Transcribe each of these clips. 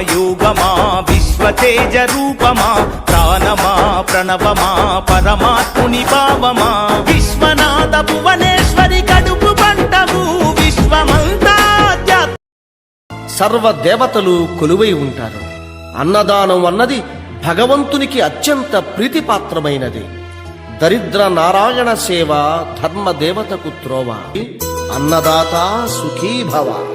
యోగమా విశ్వతేజ రూపమా ప్రాణమా ప్రణవమా పరమాత్ముని భావమా? విశ్వనాథ భువనేశ్వరి కడుపు పంటము విశ్వమంతా సర్వ దేవతలు కొలువై ఉంటారు. అన్నదానం అన్నది భగవంతునికి అత్యంత ప్రీతిపాత్రమైనది. దరిద్ర నారాయణ సేవ ధర్మ దేవతకు త్రోవ. అన్నదాత సుఖీభవ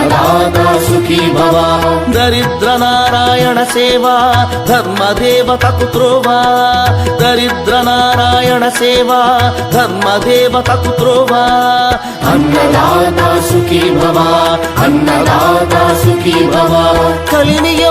దరిద్ర నారాయణ సేవ ధర్మ దేవతకు త్రోవా దరిద్ర నారాయణ సేవ ధర్మ దేవతకు త్రోవా అన్నదాత సుఖీ భవ అన్నదాత సుఖీ భవ కలిని ఎందుకు దండగా